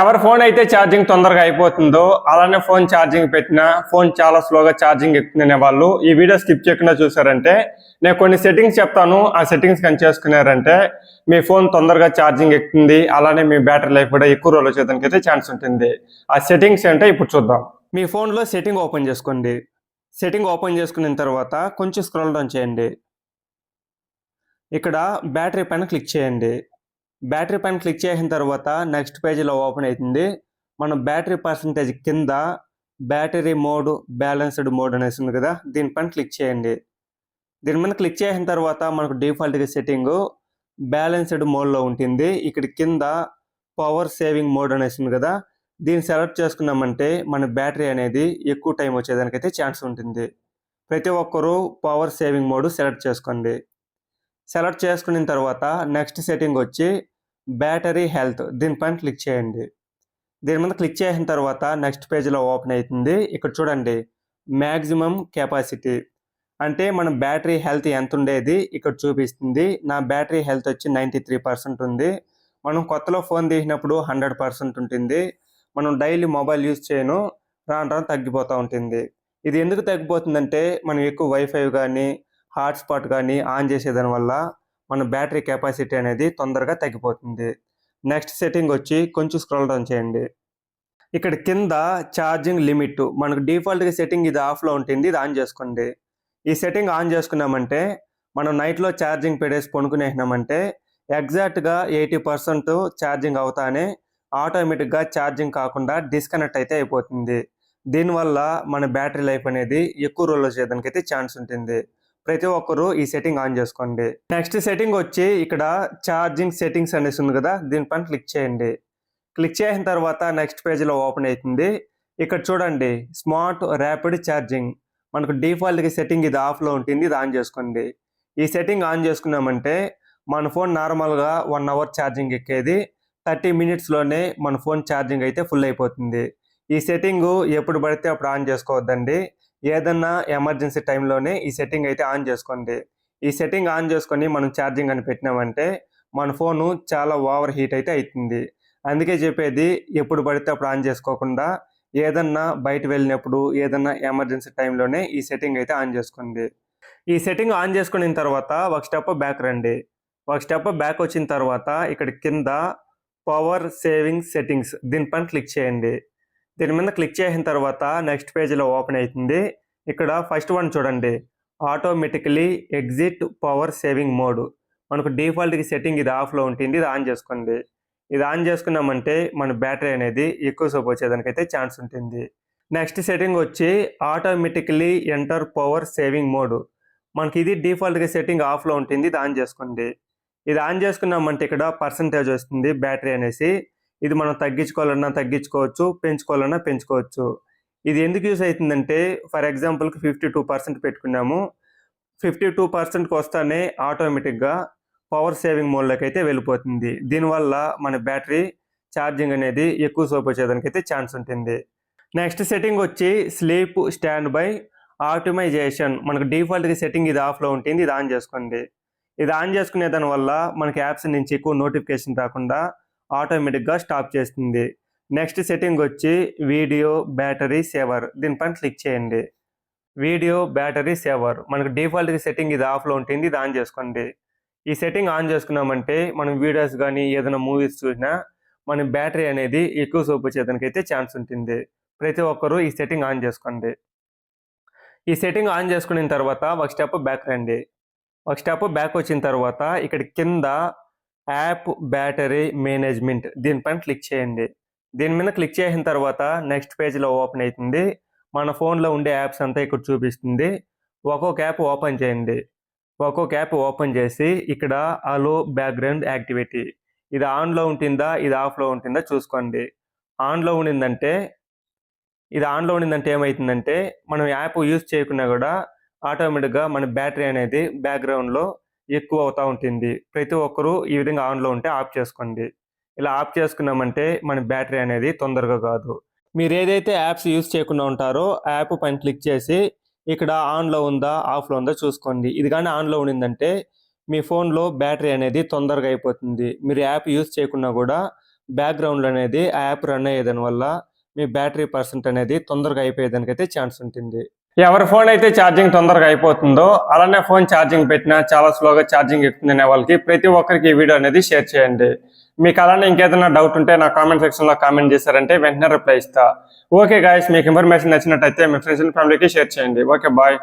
ఎవరి ఫోన్ అయితే ఛార్జింగ్ తొందరగా అయిపోతుందో అలానే ఫోన్ ఛార్జింగ్ పెట్టినా ఫోన్ చాలా స్లోగా ఛార్జింగ్ ఎక్కుతుందనే వాళ్ళు ఈ వీడియో స్కిప్ చేయకుండా చూసారంటే నేను కొన్ని సెట్టింగ్స్ చెప్తాను ఆ సెట్టింగ్స్ కానీ చేసుకున్నారంటే మీ ఫోన్ తొందరగా ఛార్జింగ్ ఎక్కుతుంది అలానే మీ బ్యాటరీ లైఫ్ కూడా ఎక్కువ రోజులు వచ్చేదానికి అయితే ఛాన్స్ ఉంటుంది. ఆ సెట్టింగ్స్ ఏంటో ఇప్పుడు చూద్దాం. మీ ఫోన్లో సెట్టింగ్ ఓపెన్ చేసుకోండి. సెట్టింగ్ ఓపెన్ చేసుకున్న తర్వాత కొంచెం స్క్రోల్ డౌన్ చేయండి. ఇక్కడ బ్యాటరీ పైన క్లిక్ చేయండి. బ్యాటరీ పైన క్లిక్ చేసిన తర్వాత నెక్స్ట్ పేజీలో ఓపెన్ అవుతుంది. మన బ్యాటరీ పర్సంటేజ్ కింద బ్యాటరీ మోడ్ బ్యాలెన్స్డ్ మోడ్ అనేసి ఉంది కదా దీనిపైన క్లిక్ చేయండి. దీని మీద క్లిక్ చేసిన తర్వాత మనకు డిఫాల్ట్గా సెట్టింగ్ బ్యాలెన్స్డ్ మోడ్లో ఉంటుంది. ఇక్కడ కింద పవర్ సేవింగ్ మోడ్ అనేసి ఉంది కదా దీన్ని సెలెక్ట్ చేసుకున్నామంటే మన బ్యాటరీ అనేది ఎక్కువ టైం వచ్చేదానికైతే ఛాన్స్ ఉంటుంది. ప్రతి ఒక్కరూ పవర్ సేవింగ్ మోడ్ సెలెక్ట్ చేసుకోండి. సెలెక్ట్ చేసుకున్న తర్వాత నెక్స్ట్ సెట్టింగ్ వచ్చి బ్యాటరీ హెల్త్ దీనిపైన క్లిక్ చేయండి. దీని మీద క్లిక్ చేసిన తర్వాత నెక్స్ట్ పేజ్లో ఓపెన్ అవుతుంది ఇక్కడ చూడండి మ్యాక్సిమం కెపాసిటీ. అంటే మన బ్యాటరీ హెల్త్ ఎంత ఉండేది ఇక్కడ చూపిస్తుంది. నా బ్యాటరీ హెల్త్ వచ్చి నైంటీ త్రీ పర్సెంట్ ఉంది. మనం కొత్తలో ఫోన్ తీసినప్పుడు హండ్రెడ్ పర్సెంట్ ఉంటుంది. మనం డైలీ మొబైల్ యూజ్ చేయను. రాను రాను తగ్గిపోతూ ఉంటుంది. ఇది ఎందుకు తగ్గిపోతుందంటే మనం ఎక్కువ వైఫై కానీ హాట్స్పాట్ కానీ ఆన్ చేసేదాని వల్ల మన బ్యాటరీ కెపాసిటీ అనేది తొందరగా తగ్గిపోతుంది. నెక్స్ట్ సెట్టింగ్ వచ్చి కొంచెం స్క్రోల్ డౌన్ చేయండి. ఇక్కడ కింద ఛార్జింగ్ లిమిట్ మనకు డిఫాల్ట్గా సెట్టింగ్ ఇది ఆఫ్లో ఉంటుంది ఇది ఆన్ చేసుకోండి. ఈ సెట్టింగ్ ఆన్ చేసుకున్నామంటే మనం నైట్లో ఛార్జింగ్ పెట్టేసి పనుకునేసినామంటే ఎగ్జాక్ట్గా ఎయిటీ పర్సెంట్ ఛార్జింగ్ అవుతానే ఆటోమేటిక్గా ఛార్జింగ్ కాకుండా డిస్కనెక్ట్ అయితే అయిపోతుంది. దీనివల్ల మన బ్యాటరీ లైఫ్ అనేది ఎక్కువ రోజులు చేయడానికి అయితే ఛాన్స్ ఉంటుంది. ప్రతి ఒక్కరూ ఈ సెట్టింగ్ ఆన్ చేసుకోండి. నెక్స్ట్ సెట్టింగ్ వచ్చి ఇక్కడ ఛార్జింగ్ సెట్టింగ్స్ అనేసి ఉంది కదా దీనిపైన క్లిక్ చేయండి. క్లిక్ చేసిన తర్వాత నెక్స్ట్ పేజ్లో ఓపెన్ అవుతుంది. ఇక్కడ చూడండి స్మార్ట్ ర్యాపిడ్ ఛార్జింగ్. మనకు డిఫాల్ట్గా సెట్టింగ్ ఇది ఆఫ్లో ఉంటుంది ఇది ఆన్ చేసుకోండి. ఈ సెట్టింగ్ ఆన్ చేసుకున్నామంటే మన ఫోన్ నార్మల్గా వన్ అవర్ ఛార్జింగ్ ఎక్కేది. థర్టీ మినిట్స్లోనే మన ఫోన్ ఛార్జింగ్ అయితే ఫుల్ అయిపోతుంది. ఈ సెట్టింగ్ ఎప్పుడు పడితే అప్పుడు ఆన్ చేసుకోవద్దండి. ఏదన్నా ఎమర్జెన్సీ టైంలోనే ఈ సెట్టింగ్ అయితే ఆన్ చేసుకోండి. ఈ సెట్టింగ్ ఆన్ చేసుకొని మనం ఛార్జింగ్ అని పెట్టినామంటే మన ఫోను చాలా ఓవర్ హీట్ అయితే అవుతుంది అందుకే చెప్పేది ఎప్పుడు పడితే అప్పుడు ఆన్ చేసుకోకుండా ఏదన్నా బయట వెళ్ళినప్పుడు ఏదన్నా ఎమర్జెన్సీ టైంలోనే ఈ సెట్టింగ్ అయితే ఆన్ చేసుకోండి. ఈ సెట్టింగ్ ఆన్ చేసుకున్న తర్వాత ఒక స్టెప్ బ్యాక్ రండి. ఒక స్టెప్ బ్యాక్ వచ్చిన తర్వాత ఇక్కడ కింద పవర్ సేవింగ్ సెట్టింగ్స్ దీనిపైన క్లిక్ చేయండి. దీని మీద క్లిక్ చేసిన తర్వాత నెక్స్ట్ పేజీలో ఓపెన్ అవుతుంది. ఇక్కడ ఫస్ట్ వన్ చూడండి. Automatically exit power saving mode. మనకు డిఫాల్ట్కి సెట్టింగ్ ఇది ఆఫ్లో ఉంటుంది. ఇది ఆన్ చేసుకోండి. ఇది ఆన్ చేసుకున్నామంటే మన బ్యాటరీ అనేది ఎక్కువ సేపు వచ్చేదానికైతే ఛాన్స్ ఉంటుంది. నెక్స్ట్ సెట్టింగ్ వచ్చి automatically enter power saving mode. మనకి ఇది డిఫాల్ట్గా సెట్టింగ్ ఆఫ్లో ఉంటుంది. ఇది ఆన్ చేసుకోండి. ఇది ఆన్ చేసుకున్నామంటే ఇక్కడ పర్సంటేజ్ వస్తుంది. బ్యాటరీ అనేసి. ఇది మనం తగ్గించుకోవాలన్నా తగ్గించుకోవచ్చు పెంచుకోవాలన్నా పెంచుకోవచ్చు. ఇది ఎందుకు యూస్ అవుతుందంటే ఫర్ ఎగ్జాంపుల్కి ఫిఫ్టీ టూ పర్సెంట్ పెట్టుకున్నాము. ఫిఫ్టీ టూ పర్సెంట్కి వస్తానే ఆటోమేటిక్గా పవర్ సేవింగ్ మోడ్లోకి అయితే వెళ్ళిపోతుంది. దీనివల్ల మన బ్యాటరీ ఛార్జింగ్ అనేది ఎక్కువ సేపు వచ్చేదానికి అయితే ఛాన్స్ ఉంటుంది. నెక్స్ట్ సెట్టింగ్ వచ్చి స్లీప్ స్టాండ్ బై ఆప్టిమైజేషన్. మనకు డిఫాల్ట్గా సెట్టింగ్ ఇది ఆఫ్లో ఉంటుంది ఇది ఆన్ చేసుకోండి. ఇది ఆన్ చేసుకునే దాని వల్ల మనకి యాప్స్ నుంచి ఎక్కువ నోటిఫికేషన్ రాకుండా ఆటోమేటిక్గా స్టాప్ చేస్తుంది. నెక్స్ట్ సెట్టింగ్ వచ్చి వీడియో బ్యాటరీ సేవర్. దీనిపైన క్లిక్ చేయండి. Video battery saver. మనకు డిఫాల్ట్గా సెట్టింగ్ ఇది ఆఫ్లో ఉంటుంది ఇది ఆన్ చేసుకోండి. ఈ సెట్టింగ్ ఆన్ చేసుకున్నామంటే మనం వీడియోస్ కానీ ఏదైనా మూవీస్ చూసినా మన బ్యాటరీ అనేది ఎక్కువ సోపు వచ్చేదానికి అయితే ఛాన్స్ ఉంటుంది. ప్రతి ఒక్కరూ ఈ సెట్టింగ్ ఆన్ చేసుకోండి. ఈ సెట్టింగ్ ఆన్ చేసుకున్న తర్వాత ఒక స్టెప్ బ్యాక్ రండి. ఒక స్టెప్ బ్యాక్ వచ్చిన తర్వాత ఇక్కడ కింద యాప్ బ్యాటరీ మేనేజ్మెంట్ దీనిపైన క్లిక్ చేయండి. దీని మీద క్లిక్ చేసిన తర్వాత నెక్స్ట్ పేజ్లో ఓపెన్ అవుతుంది మన ఫోన్లో ఉండే యాప్స్ అంతా ఇక్కడ చూపిస్తుంది. ఒక్కొక్క యాప్ ఓపెన్ చేయండి. ఒక్కొక్క యాప్ ఓపెన్ చేసి ఇక్కడ అలో బ్యాక్గ్రౌండ్ యాక్టివిటీ. ఇది ఆన్లో ఉంటుందా? ఇది ఆఫ్లో ఉంటుందా? చూసుకోండి. ఆన్లో ఉండిందంటే ఇది ఆన్లో ఉండిందంటే ఏమవుతుందంటే మనం యాప్ యూజ్ చేయకున్నా కూడా ఆటోమేటిక్గా మన బ్యాటరీ అనేది బ్యాక్గ్రౌండ్లో ఎక్కువ అవుతూ ఉంటుంది. ప్రతి ఒక్కరూ ఈ విధంగా ఆన్లో ఉంటే ఆఫ్ చేసుకోండి. ఇలా ఆఫ్ చేసుకున్నామంటే మన బ్యాటరీ అనేది తొందరగా కాదు. మీరు ఏదైతే యాప్స్ యూజ్ చేయకుండా ఉంటారో ఆ యాప్ పైన క్లిక్ చేసి ఇక్కడ ఆన్లో ఉందా ఆఫ్లో ఉందా చూసుకోండి. ఇది కానీ ఆన్లో ఉండిందంటే మీ ఫోన్లో బ్యాటరీ అనేది తొందరగా అయిపోతుంది. మీరు యాప్ యూస్ చేయకుండా కూడా బ్యాక్గ్రౌండ్లో అనేది ఆ యాప్ రన్ అయ్యేదాని వల్ల మీ బ్యాటరీ పర్సెంట్ అనేది తొందరగా అయిపోయేదానికైతే ఛాన్స్ ఉంటుంది. ఎవరి ఫోన్ అయితే ఛార్జింగ్ తొందరగా అయిపోతుందో అలానే ఫోన్ ఛార్జింగ్ పెట్టినా చాలా స్లోగా ఛార్జింగ్ ఎక్కుతుంది అనే వాళ్ళకి ప్రతి ఒక్కరికి ఈ వీడియో అనేది షేర్ చేయండి. మీకు అలానే ఇంకేదైనా డౌట్ ఉంటే నా కామెంట్ సెక్షన్లో కామెంట్ చేశారంటే వెంటనే రిప్లై ఇస్తా. ఓకే గాయస్ మీకు ఇన్ఫర్మేషన్ నచ్చినట్టయితే మీ ఫ్రెండ్స్ అండ్ ఫ్యామిలీకి షేర్ చేయండి. Okay bye